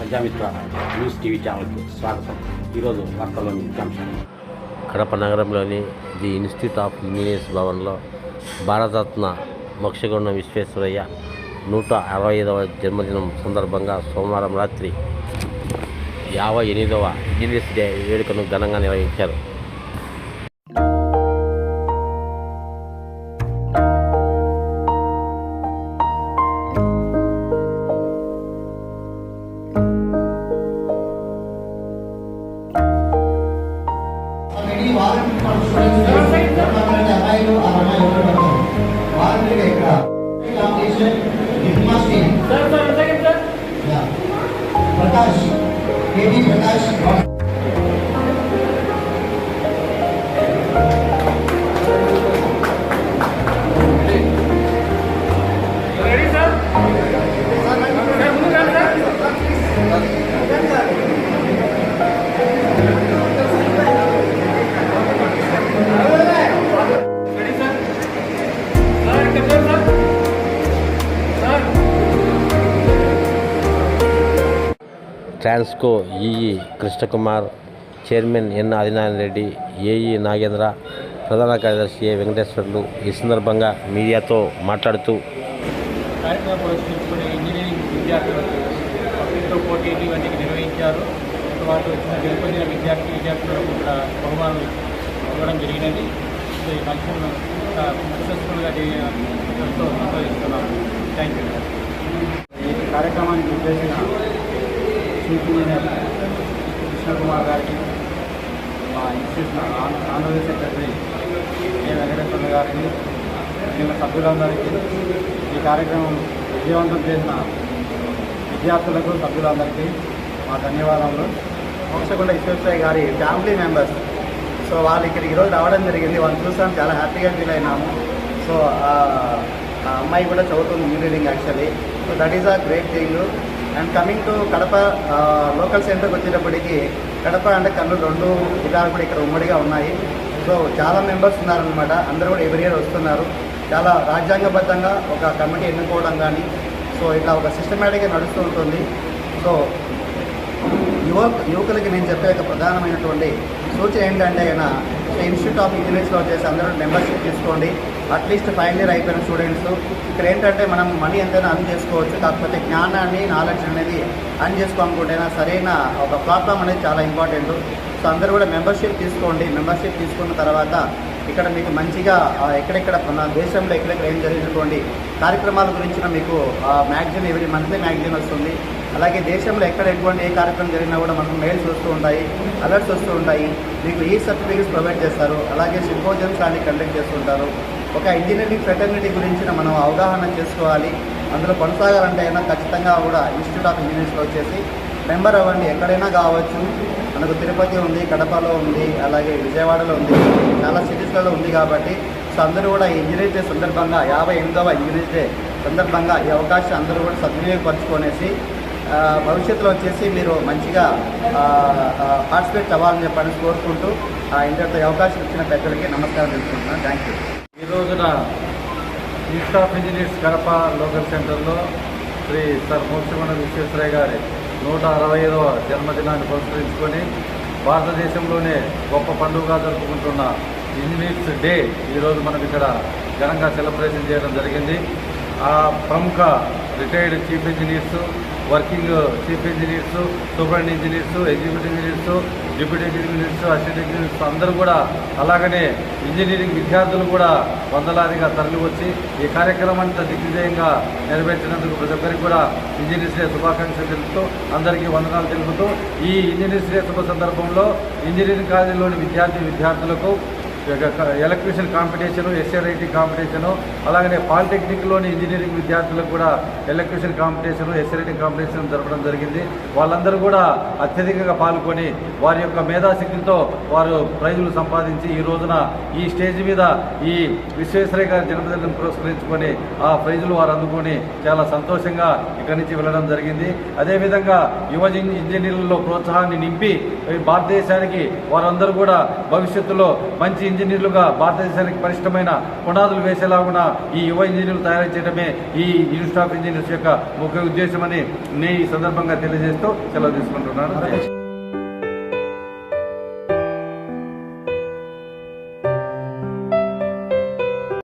Prajamitra news TV ఛానల్కి స్వాగతం. ఈరోజు వార్తల్లోని ముఖ్యాంశాలు కడప నగరంలోని ది ఇన్స్టిట్యూట్ ఆఫ్ ఇంజనీర్స్ భవన్లో భారతరత్న మోక్షగుండం విశ్వేశ్వరయ్య నూట అరవై ఐదవ జన్మదినం సందర్భంగా సోమవారం రాత్రి యాభై ఎనిమిదవ ఇంజనీర్స్ డే వేడుకను ఘనంగా నిర్వహించారు. వారంటీగా ఇక్కడ competition transco EE Krishnakumar chairman N Adinarayana Reddy AE Nagendra ప్రధాన కార్యదర్శి ఏ వెంకటేశ్వర్లు ఈ సందర్భంగా మీడియాతో మాట్లాడుతూ కార్యక్రమం పురస్కరించుకుని ఇంజనీరింగ్ విద్యార్థులకు పబ్లిక్తో పోటీలు ఇవన్నీ నిర్వహించారు. వాళ్ళు వచ్చిన గెలుపొందిన విద్యార్థి విద్యార్థులకు కూడా బహుమానాలు ఇవ్వడం జరిగినది. సో ఈ ఫంక్షన్ సక్సెస్ఫుల్గా ఎంతో సంతోషిస్తున్నాము థ్యాంక్ యూ ఈ కార్యక్రమానికి ఉద్దేశించిన చీఫ్ కృష్ణకుమార్ గారికి మా institute Andhra Pradesh secretary A Venkateswara గారికి మిగిలిన సభ్యులందరికీ ఈ కార్యక్రమం విజయవంతం చేసిన విద్యార్థులకు సభ్యులందరికీ మా ధన్యవాదాలు మోక్షకొండ ఈశ్వరసాయి గారి ఫ్యామిలీ మెంబర్స్. సో వాళ్ళు ఇక్కడ ఈరోజు రావడం జరిగింది. వాళ్ళని చూసాం. చాలా హ్యాపీగా ఫీల్ అయినాము. సో ఆ ఆ అమ్మాయి కూడా చదువుతుంది engineering actually. So that is a great thing. And coming to Kadapa local సెంటర్కి వచ్చేటప్పటికి కడప అంటే కర్నూలు రెండు జిల్లాలు కూడా ఇక్కడ ఉమ్మడిగా ఉన్నాయి. సో చాలా మెంబర్స్ ఉన్నారనమాట అందరూ కూడా ఎవరి ఇయర్ వస్తున్నారు. చాలా రాజ్యాంగబద్ధంగా ఒక కమిటీ ఎన్నుకోవడం కానీ సో ఇట్లా ఒక సిస్టమేటిక్గా నడుస్తూ ఉంటుంది. సో యువ యువకులకి నేను చెప్పే ఒక ప్రధానమైనటువంటి సూచన ఏంటంటే ఆయన ఇన్స్టిట్యూట్ ఆఫ్ ఇంజనీర్స్లో వచ్చేసి అందరూ మెంబర్షిప్ తీసుకోండి. అట్లీస్ట్ ఫైనల్ ఇయర్ అయిపోయిన స్టూడెంట్స్ ఇక్కడ ఏంటంటే మనం మనీ ఎంతైనా అర్న్ చేసుకోవచ్చు. కాకపోతే జ్ఞానాన్ని నాలెడ్జ్ అనేది అర్న్ చేసుకోవాలనుకుంటేనా సరైన ఒక ప్లాట్ఫామ్ అనేది చాలా ఇంపార్టెంట్ సో అందరూ కూడా మెంబర్షిప్ తీసుకోండి. మెంబర్షిప్ తీసుకున్న తర్వాత ఇక్కడ మీకు మంచిగా ఎక్కడెక్కడ మన దేశంలో ఎక్కడెక్కడ ఏం జరిగినటువంటి కార్యక్రమాల గురించిన మీకు మ్యాగజైన్ ఎవరి మంత్లీ మ్యాగజైన్ వస్తుంది. అలాగే దేశంలో ఎక్కడ ఎటువంటి ఏ కార్యక్రమం జరిగినా కూడా మనకు మెయిల్స్ వస్తూ ఉంటాయి అలర్ట్స్ వస్తూ ఉంటాయి. మీకు ఈ సర్టిఫికేట్స్ ప్రొవైడ్ చేస్తారు అలాగే సింపోజియమ్స్ అన్ని కండక్ట్ చేస్తుంటారు. ఒక ఇంజనీరింగ్ ఫెటర్నిటీ గురించి మనం అవగాహన చేసుకోవాలి. అందులో కొనసాగాలంటే అయినా ఖచ్చితంగా కూడా ఇన్స్టిట్యూట్ ఆఫ్ ఇంజనీర్స్లో వచ్చేసి మెంబర్ అవ్వండి. ఎక్కడైనా కావచ్చు. మనకు తిరుపతి ఉంది కడపలో ఉంది అలాగే విజయవాడలో ఉంది. చాలా సిటీస్లలో ఉంది కాబట్టి సో అందరూ కూడా ఈ ఇంజనీర్ డే సందర్భంగా యాభై ఎనిమిదవ ఇంజనీర్ డే సందర్భంగా ఈ అవకాశం అందరూ కూడా సద్వినియోగపరచుకొనేసి భవిష్యత్తులో వచ్చేసి మీరు మంచిగా పార్టిసిపేట్ అవ్వాలని చెప్పని కోరుకుంటూ ఆ అవకాశం ఇచ్చిన పెద్దలకి నమస్కారం తెలుసుకుంటున్నాను థ్యాంక్ యూ ఈ రోజున institute of engineers Kadapa local సెంటర్లో శ్రీ సర్ మోక్షమణ విశ్వేశ్వరయ్య గారి నూట అరవై ఐదవ జన్మదినాన్ని పురస్కరించుకొని భారతదేశంలోనే గొప్ప పండుగగా జరుపుకుంటున్న ఇంజనీర్స్ డే ఈరోజు మనం ఇక్కడ ఘనంగా సెలబ్రేషన్ చేయడం జరిగింది. ఆ ప్రముఖ retired chief engineers working chief engineers superintending engineers executive engineers deputy engineers assistant engineers అందరూ కూడా అలాగనే ఇంజనీరింగ్ విద్యార్థులు కూడా వందలాదిగా తరలివచ్చి ఈ కార్యక్రమాన్ని దిగ్విజయంగా నెరవేర్చినందుకు ప్రతి ఒక్కరికి కూడా ఇంజనీర్స్ డే శుభాకాంక్షలు తెలుపుతూ అందరికీ వందనాలు తెలుపుతూ ఈ ఇంజనీర్స్ డే శుభ సందర్భంలో ఇంజనీరింగ్ కాలేజీలోని విద్యార్థి విద్యార్థులకు ఎలక్ట్రీషియన్ కాంపిటీషన్ ఎస్ఆర్ఐటి కాంపిటీషన్ అలాగనే పాలిటెక్నిక్లోని ఇంజనీరింగ్ విద్యార్థులకు కూడా ఎలక్ట్రీషియన్ కాంపిటీషన్ ఎస్ఆర్ఐటి కాంపిటీషన్ జరపడం జరిగింది. వాళ్ళందరూ కూడా అత్యధికంగా పాల్గొని వారి యొక్క మేధాశక్తితో వారు ప్రైజులు సంపాదించి ఈ రోజున ఈ స్టేజ్ మీద ఈ విశ్వేశ్వరయ్య గారి జన్మదినం పురస్కరించుకొని ఆ ప్రైజులు వారు అందుకొని చాలా సంతోషంగా ఇక్కడి నుంచి వెళ్ళడం జరిగింది. అదేవిధంగా యువ ఇంజనీర్లలో ప్రోత్సాహాన్ని నింపి భారతదేశానికి వారందరూ కూడా భవిష్యత్తులో మంచి ఇంజనీర్ ఇంజనీర్లుగా భారతదేశానికి పరిష్టమైన పునాదులు వేసేలాగున ఈ యువ ఇంజనీర్లు తయారు చేయడమే ఈ ఇన్స్టిట్యూట్ ఆఫ్ ఇంజనీర్స్ యొక్క ముఖ్య ఉద్దేశమని నేను ఈ సందర్భంగా తెలియజేస్తూ సెలవు తీసుకుంటున్నాను.